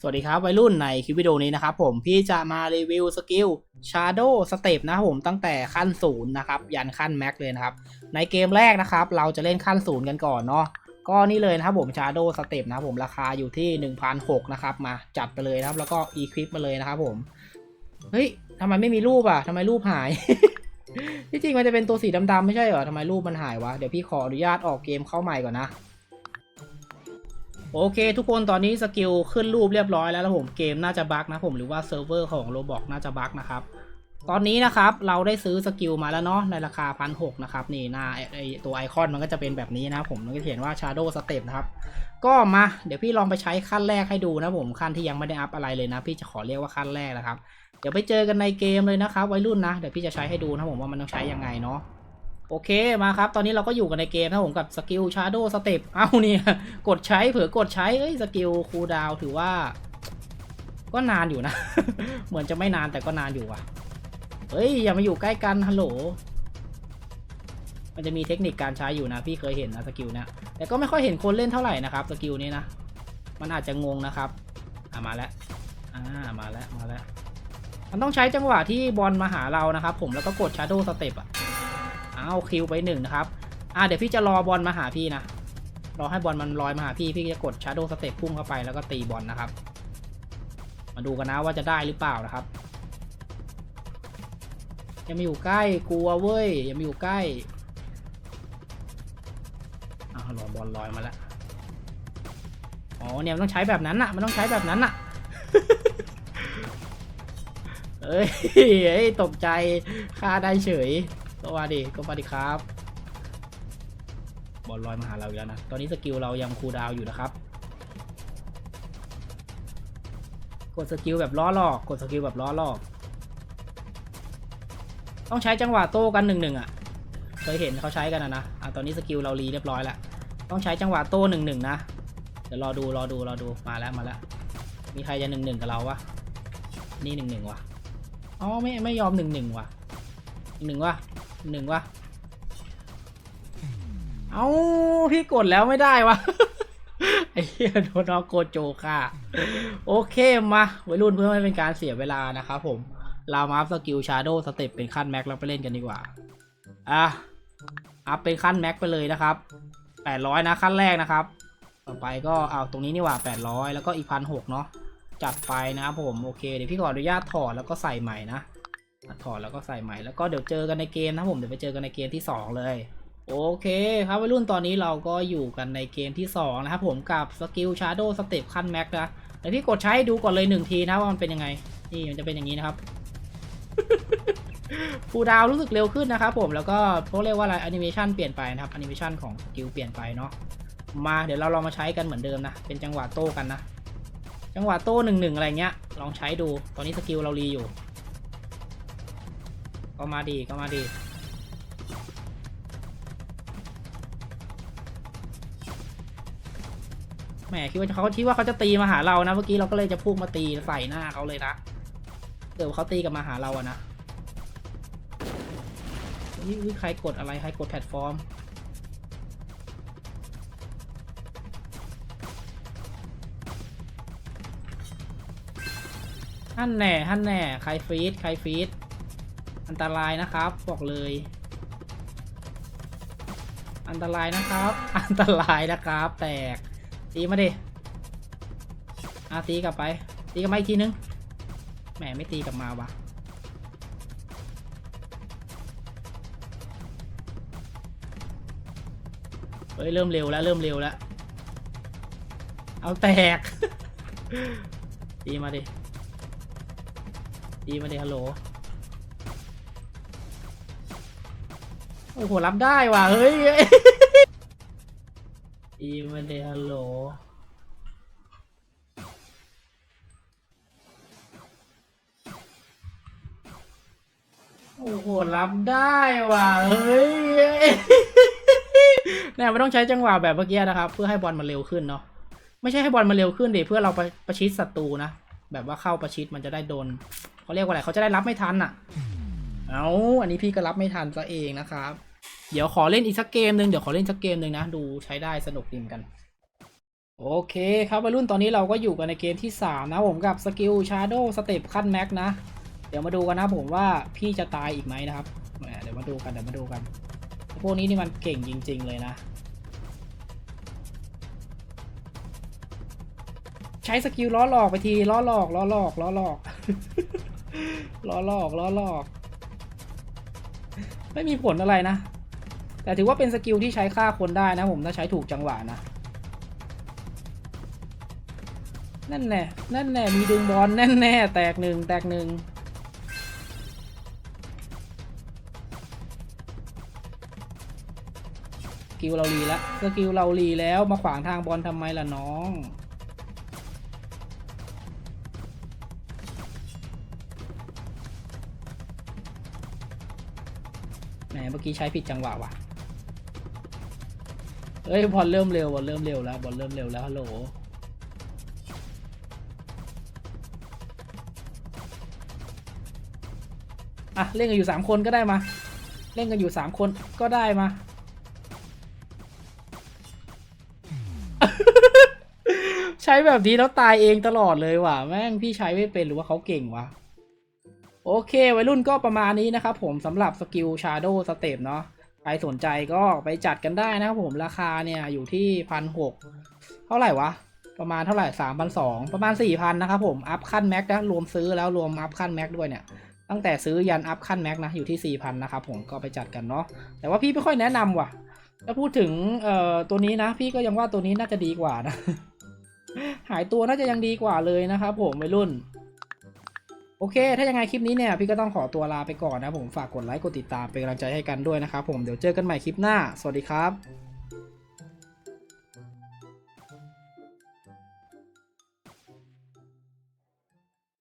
สวัสดีครับวัยรุ่นในคลิปวิดีโอนี้นะครับผมพี่จะมารีวิวสกิล Shadow Step นะครับผมตั้งแต่ขั้นศูนย์นะครับยันขั้นแม็กเลยนะครับในเกมแรกนะครับเราจะเล่นขั้นศูนย์กันก่อนเนาะก็นี่เลยนะครับผม Shadow Step นะครับผมราคาอยู่ที่1,600นะครับมาจัดไปเลยนะครับแล้วก็ Equip มาเลยนะครับผมเฮ้ยทำไมไม่มีรูปอะทำไมรูปหาย ที่จริงมันจะเป็นตัวสีดำๆไม่ใช่เหรอทำไมรูปมันหายวะเดี๋ยวพี่ขออนุญาตออกเกมเข้าใหม่ก่อนนะ โอเค ทุกคนตอนนี้สกิลขึ้นรูปเรียบร้อยแล้วแล้วผมเกมน่าจะบั๊กนะผมหรือว่าเซิร์ฟเวอร์ของโรบอกน่าจะบั๊กนะครับตอนนี้นะครับเราได้ซื้อสกิลมาแล้วเนาะในราคาพันหกนะครับนี่หน้าไอ้ไอตัวไอคอนมันก็จะเป็นแบบนี้นะผมมันก็เขียนว่า Shadow Step นะครับก็มาเดี๋ยวพี่ลองไปใช้ขั้นแรกให้ดูนะผมขั้นที่ยังไม่ได้อัพอะไรเลยนะ พี่จะขอเรียกว่าขั้นแรกนะครับ เดี๋ยวไปเจอกันในเกมเลยนะครับวัยรุ่นนะเดี๋ยวพี่จะใช้ให้ดูนะผมว่ามันต้องใช้ยังไงเนาะ โอเคมาครับ ตอนนี้เราก็อยู่กันในเกมนะผมกับสกิล Shadow Step เอ้าเนี่ยกดใช้เผื่อกดใช้เอ้ยสกิลคูดาวถือว่า ก็นานอยู่นะ เหมือนจะไม่นานแต่ก็นานอยู่ว่ะเฮ้ยอย่ามาอยู่ใกล้กันฮัลโหล มันจะมีเทคนิคการใช้อยู่นะ พี่เคยเห็นนะสกิลเนะแต่ก็ไม่ค่อยเห็นคนเล่นเท่าไหร่นะครับสกิลนี้นะ มันอาจจะงงนะครับอะมาแล้วอ่ามาแล้วมาแล้วมันต้องใช้จังหวะที่บอลมาหาเรานะครับผมแล้วก็กด Shadow Step อะ เอาคิวไปหนึ่งนะครับ อ่าเดี๋ยวพี่จะรอบอลมาหาพี่นะ รอให้บอลมันลอยมาหาพี่ พี่จะกด Shadow Step พุ่งเข้าไปแล้วก็ตีบอลนะครับ มาดูกันนะว่าจะได้หรือเปล่านะครับยังไม่อยู่ใกล้กลัวเว้ยยังไม่อยู่ใกล้อ้าวรอบอลลอยมาแล้วอ๋อเนี่ยมันต้องใช้แบบนั้นน่ะ มันต้องใช้แบบนั้นน่ะเอ้ยเอ้ยตกใจฆ่าได้เฉย ก็ว่าดิก็มาดิครับ บอลลอยมาหาเราอีกแล้วนะ ตอนนี้สกิลเรายังคูลดาวอยู่นะครับ กดสกิลแบบล้อหลอก กดสกิลแบบล้อหลอก ต้องใช้จังหวะโต้กันหนึ่งหนึ่งอะ เคยเห็นเขาใช้กันนะนะอะตอนนี้สกิลเรารีเรียบร้อยแล้ว ต้องใช้จังหวะโต้หนึ่งหนึ่งนะ เดี๋ยวรอดูรอดูรอดู มาแล้วมาแล้ว มีใครจะหนึ่งหนึ่งกับเราวะ นี่หนึ่งหนึ่งวะอ๋อไม่ไม่ยอมหนึ่งหนึ่งวะหนึ่งวะ หนึ่งวะเอาพี่กดแล้วไม่ได้วะไอ้เหี้ยโดนเอาโกโจค่ะ โอเคมาวัยรุ่นเพื่อไม่เป็นการเสียเวลานะครับผม เรามาอัพสกิลชาร์โดสเต็ปเป็นขั้นแม็กแล้วไปเล่นกันดีกว่า อะ อัพเป็นขั้นแม็กไปเลยนะครับ800นะขั้นแรกนะครับ ต่อไปก็เอาตรงนี้นี่หว่า800แล้วก็อีกพันหกเนาะ จัดไปนะครับผม โอเค เดี๋ยวพี่ขออนุญาตถอดแล้วก็ใส่ใหม่นะ ถอดแล้วก็ใส่ใหม่แล้วก็เดี๋ยวเจอกันในเกมนะผมเดี๋ยวไปเจอกันในเกมที่ 2 เลย โอเคครับวัยรุ่นตอนนี้เราก็อยู่กันในเกมที่ 2 นะครับผมกับสกิลชาร์โดสเต็ปขั้นแม็กนะเดี๋ยวพี่กดใช้ให้ดูก่อนเลยหนึ่งทีนะว่ามันเป็นยังไง นี่มันจะเป็นอย่างนี้นะครับฟูดาวรู้สึกเร็วขึ้นนะครับผมแล้วก็เขาเรียกว่าอะไรแอนิเมชันเปลี่ยนไปนะครับแอนิเมชันของสกิลเปลี่ยนไปเนาะมาเดี๋ยวเราลองมาใช้กันเหมือนเดิมนะ เป็นจังหวะโต้กันนะ จังหวะโต้หนึ่งหนึ่งอะไรเงี้ยลองใช้ดูตอนนี้สกิลเรารีอยู่ ก็มาดีก็มาดีแหมคิดว่าเขาคิดว่าเขาจะตีมาหาเรานะเมื่อกี้เราก็เลยจะพุ่งมาตีใส่หน้าเขาเลยนะเดี๋ยวเขาตีกลับมาหาเราอะนะนี่ใครกดอะไรใครกดแพลตฟอร์มท่นแน่ท่นแน่ใครฟีดใครฟีด อันตรายนะครับบอกเลย อันตรายนะครับ อันตรายนะครับ แตกตีมาดิอาตีกลับไป ตีกลับมาอีกทีนึงแหมไม่ตีกลับมาวะเฮ้ยเริ่มเร็วแล้วเริ่มเร็วแล้ว เอาแตก ตีมาดิ ตีมาดิฮัลโหล โอ้โหรับได้ว่ะเฮ้ยตีมาดิฮัลโหลโอ้โหรับได้ว่ะเฮ้ยเนี่ยไม่ต้องใช้จังหวะแบบเมื่อกี้นะครับ เพื่อให้บอลมันเร็วขึ้นเนาะไม่ใช่ให้บอลมันเร็วขึ้นดิเพื่อเราไปประชิดศัตรูนะแบบว่าเข้าประชิดมันจะได้โดนเขาเรียกว่าอะไรเขาจะได้รับไม่ทันอะเอาอันนี้พี่ก็รับไม่ทันซะเองนะครับ เดี๋ยวขอเล่นอีกสักเกมหนึ่งเดี๋ยวขอเล่นสักเกมหนึ่งนะ ดูใช้ได้สนุกดีเหมือนกัน โอเคครับวัยรุ่นตอนนี้เราก็อยู่กันในเกมที่ 3 นะผมกับสกิลชาร์โดสเต็ปขั้นแม็กนะ เดี๋ยวมาดูกันนะผมว่าพี่จะตายอีกไหมนะครับเดี๋ยวมาดูกันเดี๋ยวมาดูกัน พวกนี้นี่มันเก่งจริง ๆ เลยนะ ใช้สกิลล้อหลอกไปทีล้อหลอกล้อหลอกล้อหลอกล้อหลอกล้อหลอก ไม่มีผลอะไรนะ แต่ถือว่าเป็นสกิลที่ใช้ฆ่าคนได้นะผมถ้าใช้ถูกจังหวะนะ นั่นแน่นั่นแน่มีดึงบอลแน่นแน่แตกหนึ่งแตกหนึ่งสกิลเรารีแล้วสกิลเรารีแล้วมาขวางทางบอลทำไมล่ะน้องแหมเมื่อกี้ใช้ผิดจังหวะว่ะ เฮ้ยบอลเริ่มเร็วบอลเริ่มเร็วแล้วบอลเริ่มเร็วแล้วฮัลโหลอะเล่นกันอยู่สามคนก็ได้มา เล่นกันอยู่สามคนก็ได้มาใช้แบบนี้แล้วตายเองตลอดเลยว่ะแม่งพี่ใช้ไม่เป็นหรือว่าเขาเก่งวะโอเควัยรุ่นก็ประมาณนี้นะครับผมสำหรับสกิลชาร์โดสเตปเนาะ รสนใจก็ไปจัดกันได้นะครับผมราคาเนี่ยอยู่ที่พันหกเท่าไหร่วะ ประมาณเท่าไหร่สามพันสองประมาณสี่พันนะครับผม อัพขั้นแม็กนะรวมซื้อแล้วรวมอัพขั้นแม็กด้วยเนี่ยตั้งแต่ซื้อยันอัพขั้นแม็กนะอยู่ที่ 4,000 นะครับผมก็ไปจัดกันเนาะแต่ว่าพี่ไม่ค่อยแนะนำว่ะถ้าพูดถึงเอ่อตัวนี้นะ พี่ก็ยังว่าตัวนี้น่าจะดีกว่านะ หายตัวน่าจะยังดีกว่าเลยนะครับผมวัยรุ่น โอเค ถ้ายังไงคลิปนี้เนี่ยพี่ก็ต้องขอตัวลาไปก่อนนะผมฝากกดไลค์กดติดตามเป็นกำลังใจให้กันด้วยนะครับผมเดี๋ยวเจอกันใหม่คลิปหน้า สวัสดีครับ